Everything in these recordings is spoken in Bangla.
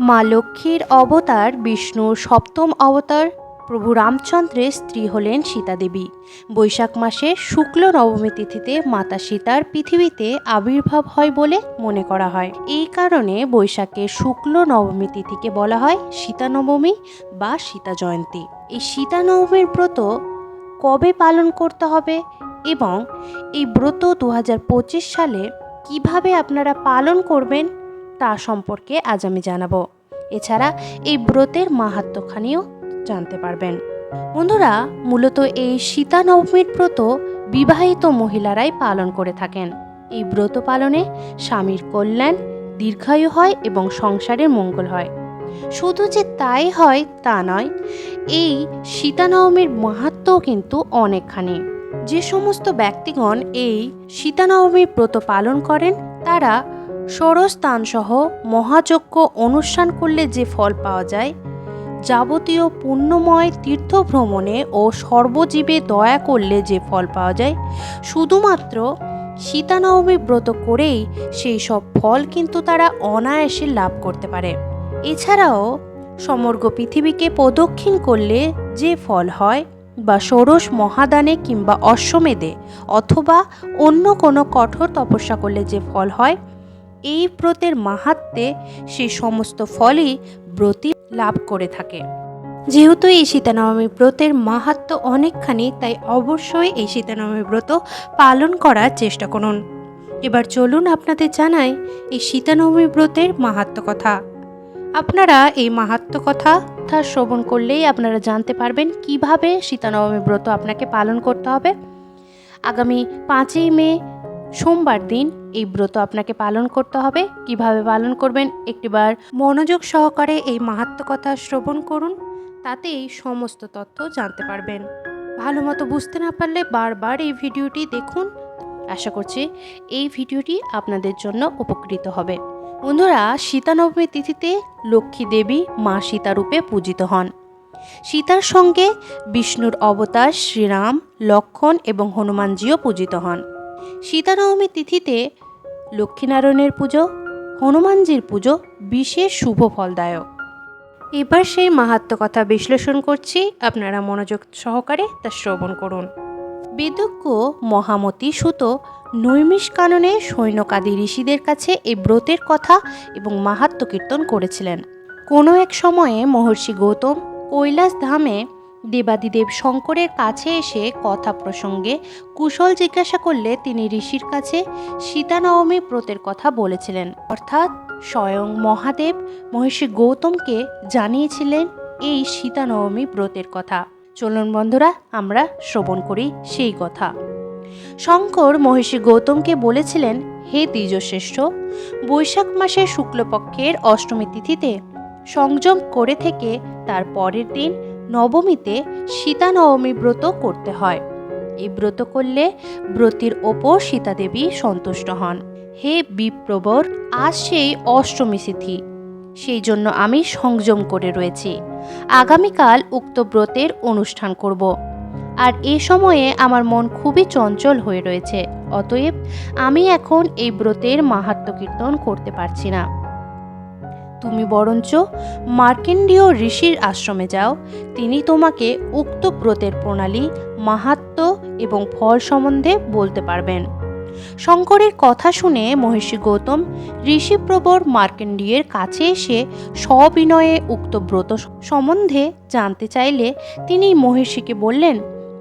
মা লক্ষ্মীর অবতার বিষ্ণুর সপ্তম অবতার, প্রভু রামচন্দ্রের স্ত্রী হলেন সীতা দেবী বৈশাখ মাসে শুক্ল নবমী তিথিতে মাতা সীতার পৃথিবীতে আবির্ভাব হয় বলে মনে করা হয়। এই কারণে বৈশাখে শুক্ল নবমী তিথিকে বলা হয় সীতা নবমী বা সীতা জয়ন্তী। এই সীতা নবমীর ব্রত কবে পালন করতে হবে এবং এই ব্রত দু হাজার পঁচিশ সালে কীভাবে আপনারা পালন করবেন তা সম্পর্কে আজ আমি জানাব। এছাড়া এই ব্রতের মাহাত্মখানিও জানতে পারবেন। বন্ধুরা, মূলত এই সীতা নবমীর ব্রত বিবাহিত মহিলারাই পালন করে থাকেন। এই ব্রত পালনে স্বামীর কল্যাণ দীর্ঘায়ু হয় এবং সংসারের মঙ্গল হয়। শুধু যে তাই হয় তা নয়, এই সীতা নবমীর মাহাত্ম্যও কিন্তু অনেকখানি। যে সমস্ত ব্যক্তিগণ এই সীতা নবমীর ব্রত পালন করেন, তারা ষোড়স্থানসহ মহাযজ্ঞ অনুষ্ঠান করলে যে ফল পাওয়া যায়, যাবতীয় পুণ্যময় তীর্থ ভ্রমণে ও সর্বজীবে দয়া করলে যে ফল পাওয়া যায়, শুধুমাত্র সীতানবমী ব্রত করেই সেই সব ফল কিন্তু তারা অনায়াসে লাভ করতে পারে। এছাড়াও সমগ্র পৃথিবীকে প্রদক্ষিণ করলে যে ফল হয়, বা ষোড়শ মহাদানে কিংবা অশ্বমেধে অথবা অন্য কোনো কঠোর তপস্যা করলে যে ফল হয় এই ব্রতের মাহাত্মে সে সমস্ত ফলই ব্রতী লাভ করে থাকে। যেহেতু এই সীতানবমী ব্রতের মাহাত্ম অনেকখানি, তাই অবশ্যই এই সীতানবমী ব্রত পালন করার চেষ্টা করুন। এবার চলুন আপনাদের জানাই এই সীতানবমী ব্রতের মাহাত্ম কথা। আপনারা এই মাহাত্ম কথা শ্রবণ করলেই আপনারা জানতে পারবেন কীভাবে সীতানবমী ব্রত আপনাকে পালন করতে হবে। আগামী পাঁচই মে সোমবার দিন এই ব্রত আপনাকে পালন করতে হবে। কীভাবে পালন করবেন একটিবার মনোযোগ সহকারে এই মাহাত্ম কথা শ্রবণ করুন, তাতেই সমস্ত তথ্য জানতে পারবেন। ভালো মতো বুঝতে না পারলে বারবার এই ভিডিওটি দেখুন। আশা করছি এই ভিডিওটি আপনাদের জন্য উপকৃত হবে। বন্ধুরা, সীতানবমী তিথিতে লক্ষ্মী দেবী মা সীতারূপে পূজিত হন। সীতার সঙ্গে বিষ্ণুর অবতার শ্রীরাম, লক্ষণ এবং হনুমানজিও পূজিত হন। সীতানবমী তিথিতে লক্ষ্মীনারায়ণের পুজো, হনুমানজির পুজো বিশেষ শুভ ফলদায়ক। এবার সেই মাহাত্ম কথা বিশ্লেষণ করছি। আপনারা মনোযোগ সহকারে তা শ্রবণ করুন। বেদজ্ঞ মহামতি সুত নৈমিষ কাননে সৈন্যকাদি ঋষিদের কাছে এই ব্রতের কথা এবং মাহাত্ম কীর্তন করেছিলেন। কোনো এক সময়ে মহর্ষি গৌতম কৈলাস ধামে দেবাদিদেব শঙ্করের কাছে এসে কথা প্রসঙ্গে কুশল জিজ্ঞাসা করলে তিনি ঋষির কাছে সীতানবমী ব্রতের কথা বলেছিলেন। অর্থাৎ স্বয়ং মহাদেব মহর্ষি গৌতমকে জানিয়েছিলেন এই সীতানবমী ব্রতের কথা। চলুন বন্ধুরা, আমরা শ্রবণ করি সেই কথা। শঙ্কর মহর্ষি গৌতমকে বলেছিলেন, হে দ্বিজশ্রেষ্ঠ বৈশাখ মাসের শুক্লপক্ষের অষ্টমী তিথিতে সংযম করে থেকে তার পরের দিন নবমীতে সীতা নবমী ব্রত করতে হয়। এই ব্রত করলে ব্রতির ওপর সীতাদেবী সন্তুষ্ট হন। হে বিপ্রবর, আজ সেই অষ্টমী তিথি, সেই জন্য আমি সংযম করে রয়েছি। আগামীকাল উক্ত ব্রতের অনুষ্ঠান করব। আর এ সময়ে আমার মন খুবই চঞ্চল হয়ে রয়েছে, অতএব আমি এখন এই ব্রতের মাহাত্ম কীর্তন করতে পারছি না। তুমি বরঞ্চ মার্কেন্ডীয় ঋষির আশ্রমে যাও। তিনি তোমাকে উক্ত ব্রতের প্রণালী, মাহাত্ম এবং ফল সম্বন্ধে বলতে পারবেন। শঙ্করের কথা শুনে মহর্ষি গৌতম ঋষিপ্রবর মার্কেন্ডীয়ের কাছে এসে সবিনয়ে উক্ত ব্রত সম্বন্ধে জানতে চাইলে তিনি মহর্ষিকে বললেন,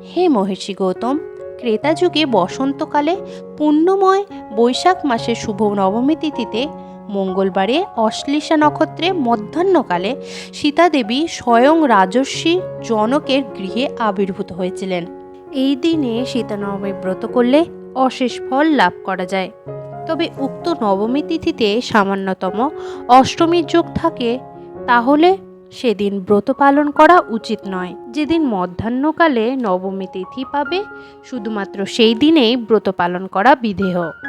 হে মহর্ষি গৌতম ক্রেতা যুগে বসন্তকালে পুণ্যময় বৈশাখ মাসের শুভ নবমী তিথিতে মঙ্গলবারে অশ্লীষা নক্ষত্রে মধ্যাহ্নকালে সীতাদেবী স্বয়ং রাজর্ষি জনকের গৃহে আবির্ভূত হয়েছিলেন। এই দিনে সীতা নবমী ব্রত করলে অশেষ ফল লাভ করা যায়। তবে উক্ত নবমী তিথিতে সামান্যতম অষ্টমীর যোগ থাকে, তাহলে সেদিন ব্রত পালন করা উচিত নয়। যেদিন মধ্যাহ্নকালে নবমী তিথি পাবে, শুধুমাত্র সেই দিনেই ব্রত পালন করা বিধেয়।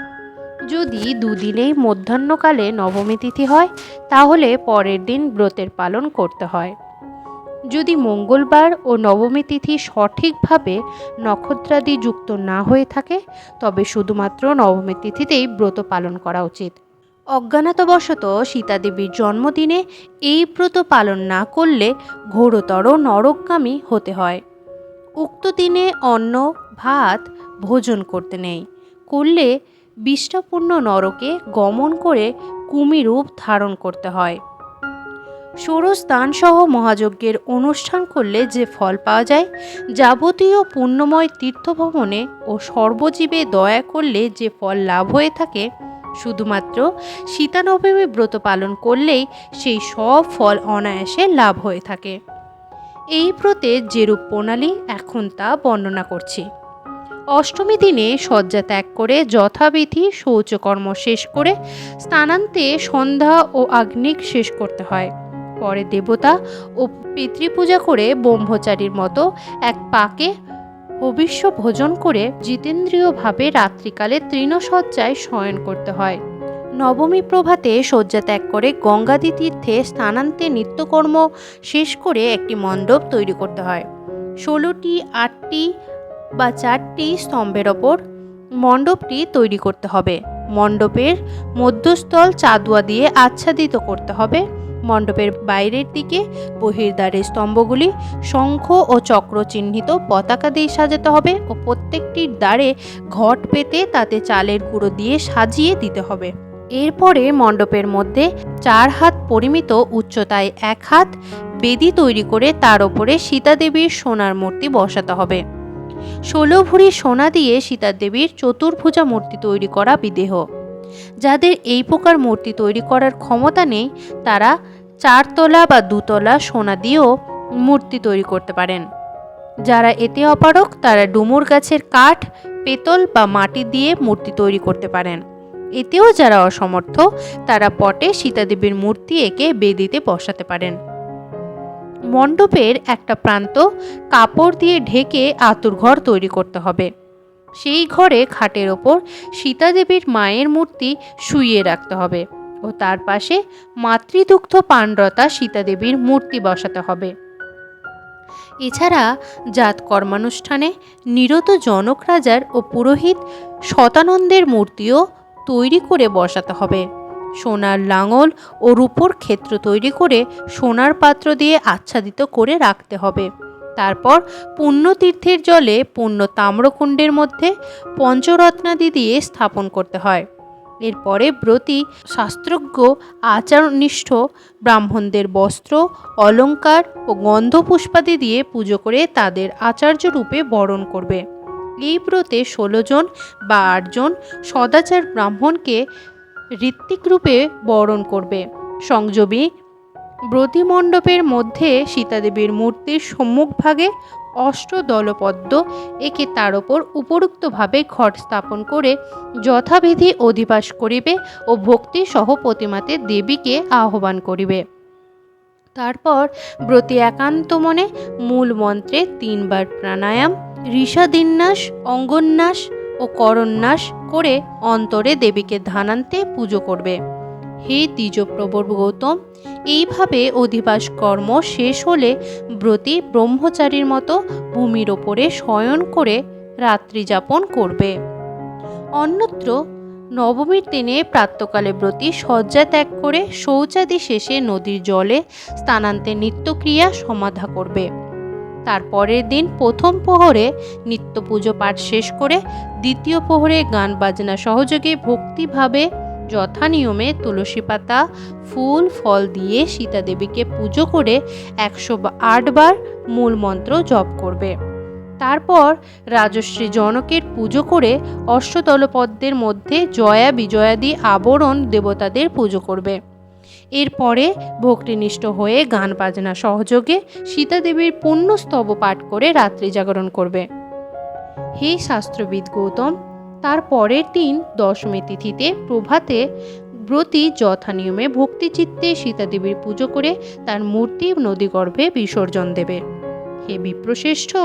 যদি দুদিনেই মধ্যাহ্নকালে নবমী তিথি হয়, তাহলে পরের দিন ব্রতের পালন করতে হয়। যদি মঙ্গলবার ও নবমী তিথি সঠিকভাবে নক্ষত্রাদি যুক্ত না হয়ে থাকে, তবে শুধুমাত্র নবমী তিথিতেই ব্রত পালন করা উচিত। অজ্ঞানতবশত সীতাদেবীর জন্মদিনে এই ব্রত পালন না করলে ঘোরতর নরকগামী হতে হয়। উক্ত দিনে অন্ন, ভাত, ভোজন করতে নেই। করলে বিষ্টাপূর্ণ নরকে গমন করে কুমিরূপ ধারণ করতে হয়। ষোড়স্থানসহ মহাযজ্ঞের অনুষ্ঠান করলে যে ফল পাওয়া যায়, যাবতীয় পুণ্যময় তীর্থভ্রমণে ও সর্বজীবে দয়া করলে যে ফল লাভ হয়ে থাকে, শুধুমাত্র সীতানবমী ব্রত পালন করলেই সেই সব ফল অনায়াসে লাভ হয়ে থাকে। এই ব্রতের যেরূপ প্রণালী এখন তা বর্ণনা করছি। অষ্টমী দিনে শয্যা ত্যাগ করে যথাবিধি শৌচকর্ম শেষ করে স্নানান্তে সন্ধ্যা ও আগ্নিক শেষ করতে হয়। পরে দেবতা ও পিতৃপূজা করে ব্রহ্মচারীর মতো এক পাকে ভবিষ্য ভোজন করে জিতেন্দ্রীয়ভাবে রাত্রিকালে তৃণসজ্জায় শয়ন করতে হয়। নবমী প্রভাতে শয্যা ত্যাগ করে গঙ্গাদি তীর্থে স্থানান্তে নিত্যকর্ম শেষ করে একটি মণ্ডপ তৈরি করতে হয়। ষোলোটি, আটটি বা চারটি স্তম্ভের ওপর মণ্ডপটি তৈরি করতে হবে। মণ্ডপের মধ্যস্থল চাঁদুয়া দিয়ে আচ্ছাদিত করতে হবে। মণ্ডপের বাইরের দিকে বহির্দ্বারের স্তম্ভগুলি শঙ্খ ও চক্র চিহ্নিত পতাকা দিয়ে সাজাতে হবে ও প্রত্যেকটির দ্বারে ঘট পেতে তাতে চালের গুঁড়ো দিয়ে সাজিয়ে দিতে হবে। এরপরে মণ্ডপের মধ্যে চার হাত পরিমিত উচ্চতায় এক হাত বেদি তৈরি করে তার ওপরে সীতাদেবীর সোনার মূর্তি বসাতে হবে। ষোলো ভরি সোনা দিয়ে সীতাদেবীর চতুর্ভুজা মূর্তি তৈরি করা বিদেহ। যাদের এই প্রকার মূর্তি তৈরি করার ক্ষমতা নেই, তারা চারতলা বা দুতলা সোনা দিয়েও মূর্তি তৈরি করতে পারেন। যারা এতে অপারক তারা ডুমুর গাছের কাঠ, পেতল বা মাটি দিয়ে মূর্তি তৈরি করতে পারেন। এতেও যারা অসমর্থ, তারা পটে সীতাদেবীর মূর্তি এঁকে বেদিতে বসাতে পারেন। মণ্ডপের একটা প্রান্ত কাপড় দিয়ে ঢেকে আতুর ঘর তৈরি করতে হবে। সেই ঘরে খাটের ওপর সীতাদেবীর মায়ের মূর্তি শুইয়ে রাখতে হবে ও তার পাশে মাতৃদুগ্ধ পাণ্ডতা সীতাদেবীর মূর্তি বসাতে হবে। এছাড়া জাত কর্মানুষ্ঠানে নিরত জনক রাজার ও পুরোহিত শতানন্দের মূর্তিও তৈরি করে বসাতে হবে। সোনার লাঙল ও রূপোর ক্ষেত্র তৈরি করে সোনার পাত্র দিয়ে আচ্ছাদিত করে রাখতে হবে। তারপর পুণ্যতীর্থের জলে পুণ্য তাম্রকুণ্ডের মধ্যে পঞ্চরত্নাদি দিয়ে স্থাপন করতে হয়। এরপরে ব্রতী, শাস্ত্রজ্ঞ, আচারনিষ্ঠ, ব্রাহ্মণদের বস্ত্র অলংকার ও গন্ধপুষ্পাদি দিয়ে পুজো করে তাদের আচার্য রূপে বরণ করবে। এই ব্রতে ষোলো জন বা আটজন সদাচার ব্রাহ্মণকে ঋত্বিক রূপে বরণ করবে। সংযমী ব্রতিমণ্ডপের মধ্যে সীতাদেবীর মূর্তির সম্মুখভাগে অষ্টদলপদ্ম একে তার ওপর উপরুক্তভাবে ঘট স্থাপন করে যথাবিধি অধিবাস করিবে ও ভক্তি সহ প্রতিমাতে দেবীকে আহ্বান করিবে। তারপর ব্রতী একান্ত মনে মূল মন্ত্রে তিনবার প্রাণায়াম, ঋষাদিন্যাস, অঙ্গন্যাস ও করন্যাস করে অন্তরে দেবীকে ধানান্তে পুজো করবে। হে দ্বিজপ্রবর গৌতম, এইভাবে অধিবাস কর্ম শেষ হলে ব্রতী ব্রহ্মচারীর মতো ভূমির ওপরে শয়ন করে রাত্রি যাপন করবে। অন্যত্র নবমীর দিনে প্রাতকালে ব্রতী শয্যা ত্যাগ করে শৌচাদি শেষে নদীর জলে স্থানান্তে নিত্যক্রিয়া সমাধা করবে। তার পরের দিন প্রথম প্রহরে নিত্য পুজো পাঠ শেষ করে দ্বিতীয় প্রহরে গান বাজনা সহযোগে ভক্তিভাবে যথা নিয়মে তুলসী পাতা, ফুল, ফল দিয়ে সীতা দেবীকে পুজো করে একশো আটবার মূল মন্ত্র জপ করবে। তারপর রাজশ্রী জনকের পুজো করে অষ্টদলপদ্মের মধ্যে জয়া বিজয়াদি আবরণ দেবতাদের পুজো করবে। এরপরে ভক্তিনিষ্ঠ হয়ে গান বাজনা সহযোগে সীতাদেবীর পুণ্যস্তব পাঠ করে রাত্রি জাগরণ করবে। হে শাস্ত্রবিদ গৌতম, তার পরের দিন দশমী তিথিতে প্রভাতে ব্রতী যথা নিয়মে ভক্তিচিত্তে সীতাদেবীর পুজো করে তার মূর্তি নদীগর্ভে বিসর্জন দেবে। হে বিপ্রশ্রেষ্ঠ,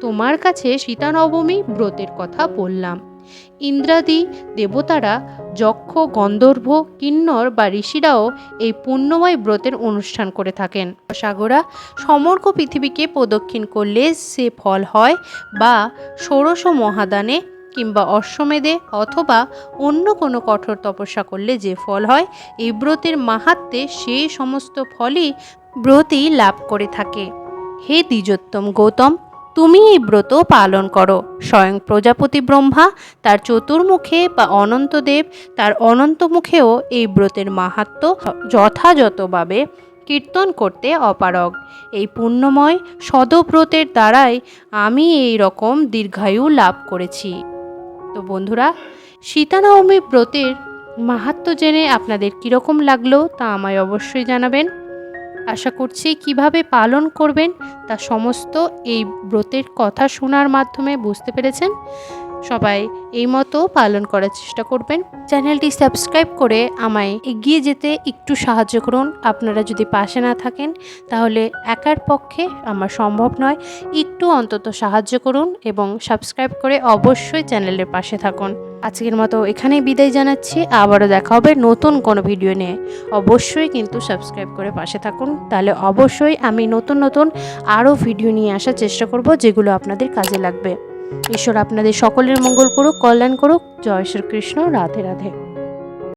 তোমার কাছে সীতা নবমী ব্রতের কথা বললাম। ইন্দ্রাদি, দেবতারা, যক্ষ গন্ধর্ব কিন্নর বা ঋষিরাও এই পুণ্যময় ব্রতের অনুষ্ঠান করে থাকেন। সাগরা, সমগ্র পৃথিবীকে প্রদক্ষিণ করলে সে ফল হয় বা ষোড়শ মহাদানে কিংবা অশ্বমেধে অথবা অন্য কোনো কঠোর তপস্যা করলে যে ফল হয়, এই ব্রতের মাহাত্মে সেই সমস্ত ফলই ব্রতই লাভ করে থাকে। হে দ্বিজোত্তম গৌতম তুমি এই ব্রত পালন করো। স্বয়ং প্রজাপতি ব্রহ্মা, তার চতুর্মুখে বা অনন্তদেব তার অনন্তমুখেও এই ব্রতের মাহাত্ম যথাযথভাবে কীর্তন করতে অপারগ। এই পুণ্যময় সদব্রতের দ্বারাই আমি এই রকম দীর্ঘায়ু লাভ করেছি। তো বন্ধুরা সীতানবমী ব্রতের মাহাত্ম জেনে আপনাদের কীরকম লাগল তা আমায় অবশ্যই জানাবেন। আশা করছি কীভাবে পালন করবেন তা সমস্ত এই ব্রতের কথা শোনার মাধ্যমে বুঝতে পেরেছেন। সবাই এই মতো পালন করার চেষ্টা করবেন। চ্যানেলটি সাবস্ক্রাইব করে আমায় এগিয়ে যেতে একটু সাহায্য করুন। আপনারা যদি পাশে না থাকেন, তাহলে একার পক্ষে আমার সম্ভব নয়। একটু অন্তত সাহায্য করুন এবং সাবস্ক্রাইব করে অবশ্যই চ্যানেলের পাশে থাকুন। আজকের মতো এখানেই বিদায় জানাচ্ছি। আবারও দেখা হবে নতুন কোনো ভিডিও নিয়ে। অবশ্যই কিন্তু সাবস্ক্রাইব করে পাশে থাকুন। তাহলে অবশ্যই আমি নতুন নতুন আরও ভিডিও নিয়ে আসার চেষ্টা করব যেগুলো আপনাদের কাজে লাগবে। ঈশ্বর আপনাদের সকলের মঙ্গল করুক, কল্যাণ করুক। জয় শ্রীকৃষ্ণ। রাধে রাধে।